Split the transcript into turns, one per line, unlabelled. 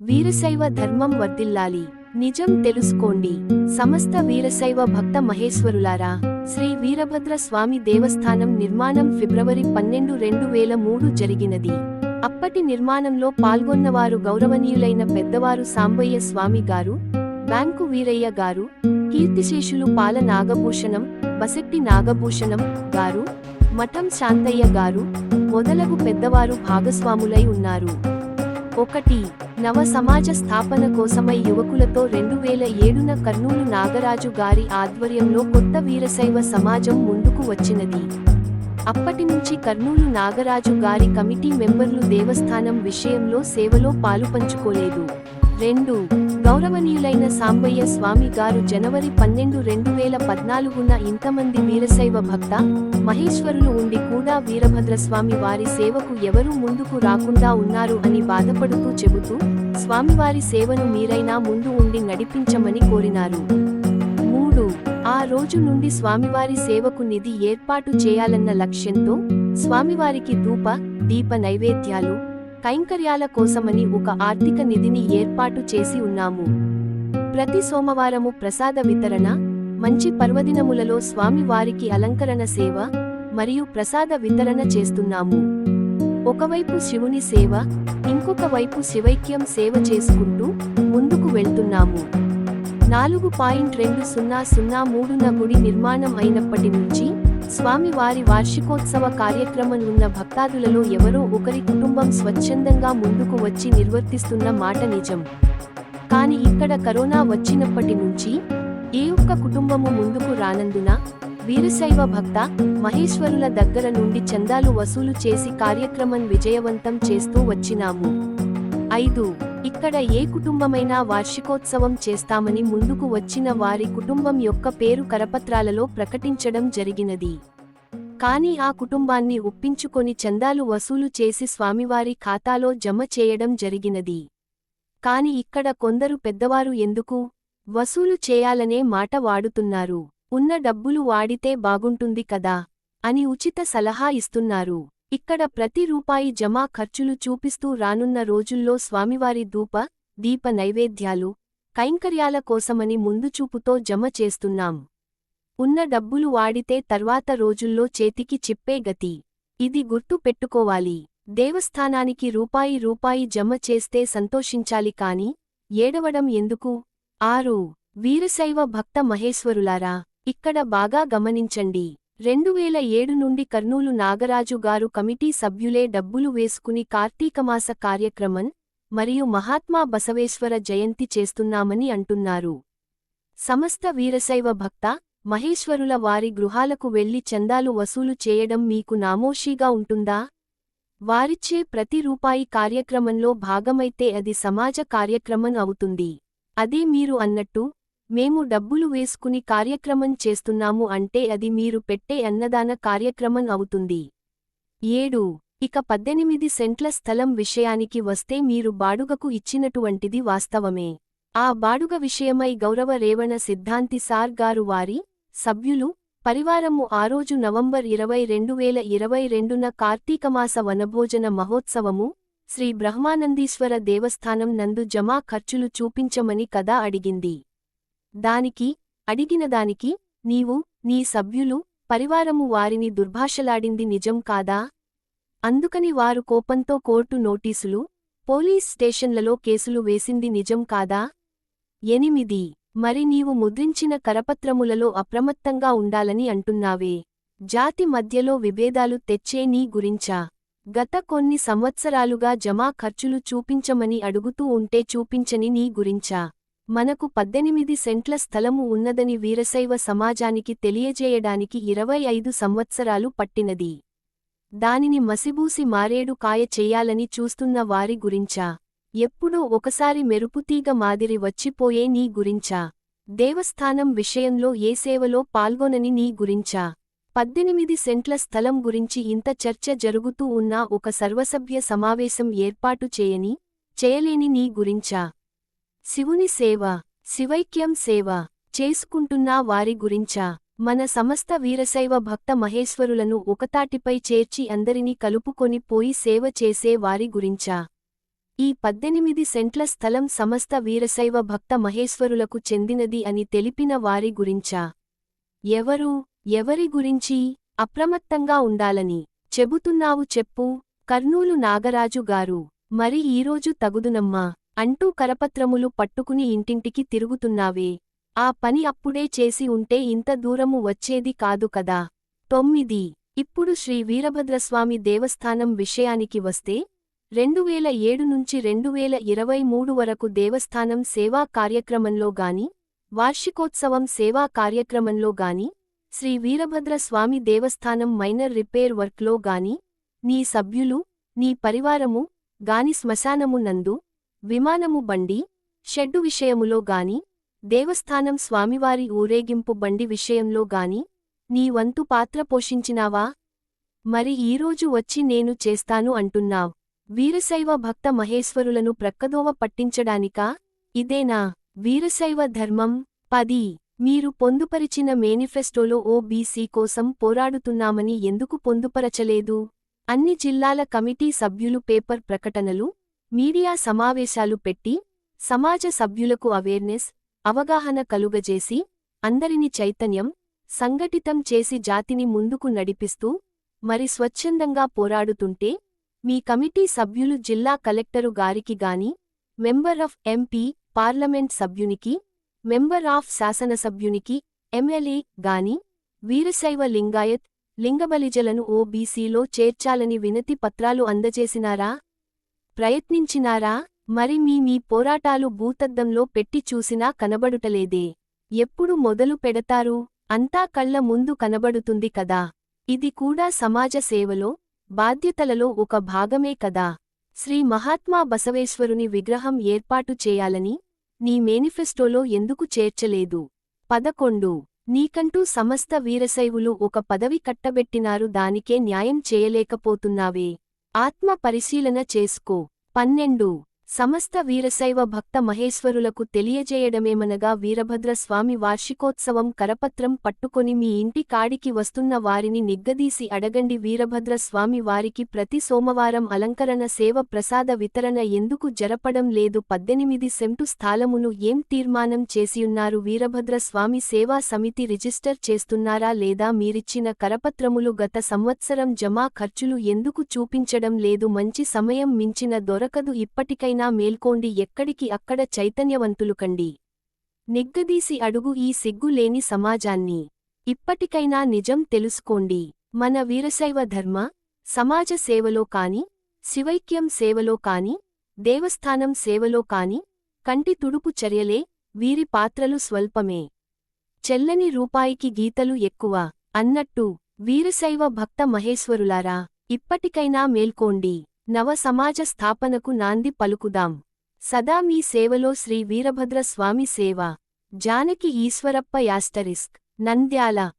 వీరశైవ ధర్మం వర్ధిల్లాలి. నిజం తెలుసుకోండి. సమస్త వీరశైవ భక్త మహేశ్వరులారా శ్రీ వీరభద్ర స్వామి దేవస్థానం నిర్మాణం ఫిబ్రవరి పన్నెండు రెండు వేల మూడు జరిగినది. అప్పటి నిర్మాణంలో పాల్గొన్నవారు గౌరవనీయులైన పెద్దవారు సాంబయ్య స్వామి గారు బ్యాంకు వీరయ్య గారు కీర్తిశేషులు పాల నాగభూషణం బసెట్టి నాగభూషణం గారు మఠం శాంతయ్య గారు మొదలగు పెద్దవారు భాగస్వాములై ఉన్నారు. ఒకటి నవ సమాజ స్థాపన కోసమై యువకులతో రెండు వేల ఏడున కర్నూలు నాగరాజు గారి ఆధ్వర్యంలో కొత్త వీరశైవ సమాజం ముందుకు వచ్చినది. అప్పటి నుంచి కర్నూలు నాగరాజు గారి కమిటీ మెంబర్లు దేవస్థానం విషయంలో సేవలో పాలుపంచుకోలేదు రెండు గౌరవనీయులైన సాంబయ్య స్వామి గారు జనవరి పన్నెండు రెండు వేల పద్నాలుగున ఇంతమంది వీరశైవ భక్త మహేశ్వరులు ఉండి కూడా వీరభద్రస్వామి వారి సేవకు ఎవరూ ముందుకు రాకుండా ఉన్నారు అని బాధపడుతూ చెబుతూ స్వామివారి సేవను మీరైనా ముందు ఉండి నడిపించమని కోరినారు. మూడు ఆ రోజు నుండి స్వామివారి సేవకు నిధి ఏర్పాటు చేయాలన్న లక్ష్యంతో స్వామివారికి ధూప దీప నైవేద్యాలు కైంకర్యాల కోసమని ఒక ఆర్థిక నిధిని ఏర్పాటు చేసి ఉన్నాము. ప్రతి సోమవారము ప్రసాద వితరణ మంచి పర్వదినములలో స్వామివారికి అలంకరణ సేవ మరియు ప్రసాద వితరణ చేస్తున్నాము. ఒకవైపు శివుని సేవ ఇంకొక వైపు శివైక్యం సేవ చేసుకుంటూ ముందుకు వెళ్తున్నాము. నాలుగు పాయింట్ రెండు సున్నా సున్నా మూడున గుడి నిర్మాణం అయినప్పటి నుంచి స్వామి వారి వార్షికోత్సవ కార్యక్రమం ఉన్న భక్తాదులలో ఎవరో ఒకరి కుటుంబం స్వచ్ఛందంగా ముందుకు వచ్చి నిర్వర్తిస్తున్న మాట నిజం. కాని ఇక్కడ కరోనా వచ్చినప్పటి నుంచి ఏ ఒక్క కుటుంబము ముందుకు రానందున వీరశైవ భక్త మహేశ్వరుల దగ్గర నుండి చందాలు వసూలు చేసి కార్యక్రమం విజయవంతం చేస్తూ వచ్చినాము. ఐదు ఇక్కడ ఏ కుటుంబమైనా వార్షికోత్సవం చేస్తామని ముందుకు వచ్చిన వారి కుటుంబం యొక్క పేరు కరపత్రాలలో ప్రకటించడం జరిగినది. కాని ఆ కుటుంబాన్ని ఒప్పించుకొని చందాలు వసూలు చేసి స్వామివారి ఖాతాలో జమ చేయడం జరిగినది. కాని ఇక్కడ కొందరు పెద్దవారు ఎందుకు? వసూలు చేయాలనే మాట వాడుతున్నారు. ఉన్న డబ్బులు వాడితే బాగుంటుంది కదా? అని ఉచిత సలహా ఇస్తున్నారు. ఇక్కడ ప్రతి రూపాయి జమా ఖర్చులు చూపిస్తూ రానున్న రోజుల్లో స్వామివారి ధూప దీప నైవేద్యాలు కైంకర్యాల కోసమని ముందుచూపుతో జమ చేస్తున్నాం. ఉన్న డబ్బులు వాడితే తర్వాత రోజుల్లో చేతికి చిప్పే గతి. ఇది గుర్తు పెట్టుకోవాలి. దేవస్థానానికి రూపాయి రూపాయి జమ చేస్తే సంతోషించాలి కాని ఏడవడం ఎందుకు? ఆరు. వీరశైవ భక్త మహేశ్వరులారా ఇక్కడ బాగా గమనించండి. రెండు వేల ఏడు నుండి కర్నూలు నాగరాజు గారు కమిటీ సభ్యులే డబ్బులు వేసుకుని కార్తీకమాస కార్యక్రమం మరియు మహాత్మా బసవేశ్వర జయంతి చేస్తున్నామని అంటున్నారు. సమస్త వీరశైవ భక్త మహేశ్వరుల వారి గృహాలకు వెళ్ళి చందాలు వసూలు చేయడం మీకు నామోషీగా ఉంటుందా? వారిచ్చే ప్రతి రూపాయి కార్యక్రమంలో భాగమైతే అది సమాజ కార్యక్రమం అవుతుంది. అదే మీరు అన్నట్టు మేము డబ్బులు వేసుకుని కార్యక్రమం చేస్తున్నాము అంటే అది మీరు పెట్టే అన్నదాన కార్యక్రమం అవుతుంది. ఏడు. ఇక పద్దెనిమిది సెంట్ల స్థలం విషయానికి వస్తే మీరు బాడుగకు ఇచ్చినటువంటిది వాస్తవమే. ఆ బాడుగ విషయమై గౌరవ రేవణ సిద్ధాంతి సార్ గారు వారి సభ్యులు పరివారము ఆ రోజు నవంబర్ ఇరవై రెండు వేల ఇరవై రెండున కార్తీకమాస వనభోజన మహోత్సవము శ్రీ బ్రహ్మానందీశ్వర దేవస్థానం నందు జమా ఖర్చులు చూపించమని కదా అడిగింది. దానికి అడిగినదానికి నీవు నీ సభ్యులు పరివారము వారిని దుర్భాషలాడింది నిజం కాదా? అందుకని వారు కోపంతో కోర్టు నోటీసులు పోలీస్ స్టేషన్లలో కేసులు వేసింది నిజం కాదా? ఎనిమిది. మరి నీవు ముద్రించిన కరపత్రములలో అప్రమత్తంగా ఉండాలని అంటున్నావే. జాతి మధ్యలో విభేదాలు తెచ్చే నీ గురించా? గత కొన్ని సంవత్సరాలుగా జమా ఖర్చులు చూపించమని అడుగుతూ ఉంటే చూపించని నీ గురించా? మనకు పద్దెనిమిది సెంట్ల స్థలము ఉన్నదని వీరశైవ సమాజానికి తెలియజేయడానికి ఇరవై ఐదు సంవత్సరాలు పట్టినది. దానిని మసిబూసి మారేడు కాయ చెయ్యాలని చూస్తున్న వారి గురించా? ఎప్పుడో ఒకసారి మెరుపుతీగ మాదిరి వచ్చిపోయే నీ గురించా? దేవస్థానం విషయంలో ఏ సేవలో పాల్గొనని నీ గురించా? పద్దెనిమిది సెంట్ల స్థలం గురించి ఇంత చర్చ జరుగుతూ ఉన్నా ఒక సర్వసభ్య సమావేశం ఏర్పాటు చేయని చేయలేని నీ గురించా? శివుని సేవ శివైక్యం సేవ చేసుకుంటున్నా వారి గురించా? మన సమస్త వీరశైవ భక్త మహేశ్వరులను ఒకతాటిపై చేర్చి అందరినీ కలుపుకొని పోయి సేవ చేసే వారి గురించా? ఈ పద్దెనిమిది సెంట్ల స్థలం సమస్త వీరశైవ భక్త మహేశ్వరులకు చెందినది అని తెలిపిన వారి గురించా? ఎవరు ఎవరి గురించి అప్రమత్తంగా ఉండాలని చెబుతున్నావు చెప్పు. కర్నూలు నాగరాజు గారు మరి ఈరోజు తగుదునమ్మా. అంటూ కరపత్రములు పట్టుకుని ఇంటింటికి తిరుగుతున్నావే. ఆ పని అప్పుడే చేసి ఉంటే ఇంత దూరము వచ్చేది కాదు కదా. తొమ్మిది. ఇప్పుడు శ్రీ వీరభద్రస్వామి దేవస్థానం విషయానికి వస్తే రెండువేల ఏడు నుంచి రెండువేల ఇరవై మూడు వరకు దేవస్థానం సేవా కార్యక్రమంలో గాని వార్షికోత్సవం సేవా కార్యక్రమంలో గాని శ్రీ వీరభద్ర స్వామి దేవస్థానం మైనర్ రిపేర్ వర్క్లో గాని నీ సభ్యులు నీ పరివారము గాని శ్మశానము నందు విమానము బండి షెడ్డు విషయములో గాని దేవస్థానం స్వామివారి ఊరేగింపు బండి విషయంలో గాని నీ వంతు పాత్ర పోషించినావా? మరి ఈరోజు వచ్చి నేను చేస్తాను అంటున్నావ్. వీరశైవ భక్త మహేశ్వరులను ప్రక్కదోవ పట్టించడానికా? ఇదేనా? వీరశైవ ధర్మం? పది. మీరు పొందుపరిచిన మేనిఫెస్టోలో ఓబీసీ కోసం పోరాడుతున్నామని ఎందుకు పొందుపరచలేదు? అన్ని జిల్లాల కమిటీ సభ్యులు పేపర్ ప్రకటనలు మీడియా సమావేశాలు పెట్టి సమాజ సభ్యులకు అవేర్నెస్ అవగాహన కలుగజేసి అందరిని చైతన్యం సంఘటితం చేసి జాతిని ముందుకు నడిపిస్తూ మరి స్వచ్ఛందంగా పోరాడుతుంటే మీ కమిటీ సభ్యులు జిల్లా కలెక్టరు గారికి గాని మెంబర్ ఆఫ్ ఎంపీ పార్లమెంట్ సభ్యునికి మెంబర్ ఆఫ్ శాసనసభ్యునికి ఎమ్మెల్యే గాని వీరశైవ లింగాయత్ లింగబలిజలను ఓబీసీలో చేర్చాలని వినతి పత్రాలు అందజేసినారా? ప్రయత్నించినారా? మరి మీ మీ పోరాటాలు భూతద్దంలో పెట్టి చూసినా కనబడుటలేదే. ఎప్పుడు మొదలు పెడతారు? అంతా కళ్ళ ముందు కనబడుతుంది కదా. ఇది కూడా సమాజ సేవలో బాధ్యతలలో ఒక భాగమే కదా. శ్రీ మహాత్మా బసవేశ్వరుని విగ్రహం ఏర్పాటు చేయాలని నీ మేనిఫెస్టోలో ఎందుకు చేర్చలేదు? పదకొండు. నీకంటూ సమస్త వీరశైవులు ఒక పదవి కట్టబెట్టినారు దానికే న్యాయం చేయలేకపోతున్నావే. ఆత్మ పరిశీలన చేసుకో. పన్నెండు సమస్త వీరశైవ భక్త మహేశ్వరులకు తెలియజేయడమేమనగా వీరభద్ర స్వామి వార్షికోత్సవం కరపత్రం పట్టుకొని మీ ఇంటి కాడికి వస్తున్న వారిని నిగ్గదీసి అడగండి వీరభద్ర స్వామి వారికి ప్రతి సోమవారం అలంకరణ సేవ ప్రసాద వితరణ ఎందుకు జరపడం లేదు. పద్దెనిమిది సెంటు స్థాలమును ఏం తీర్మానం చేసియున్నారు? వీరభద్ర స్వామి సేవా సమితి రిజిస్టర్ చేస్తున్నారా లేదా? మీరిచ్చిన కరపత్రములు గత సంవత్సరం జమా ఖర్చులు ఎందుకు చూపించడం లేదు? మంచి సమయం మించిన దొరకదు. ఇప్పటికైనా మేల్కోండి ఎక్కడికి అక్కడ చైతన్యవంతులు కండి. నిగ్గదీసి అడుగు ఈ సిగ్గులేని సమాజాన్ని. ఇప్పటికైనా నిజం తెలుసుకోండి. మన వీరశైవ ధర్మ సమాజ సేవలో కాని శివైక్యం సేవలో కాని దేవస్థానం సేవలో కాని కంటి తుడుపు చర్యలే వీరి పాత్రలు స్వల్పమే. చెల్లని రూపాయికి గీతలు ఎక్కువ అన్నట్టు వీరశైవ భక్త మహేశ్వరులారా ఇప్పటికైనా మేల్కోండి. నవ సమాజ స్థాపనకు నాంది పలుకుదాం. సదా మీ సేవలో శ్రీ వీరభద్ర స్వామి సేవ. జానకి ఈశ్వరప్ప యాస్టరిస్క్. నంద్యాల.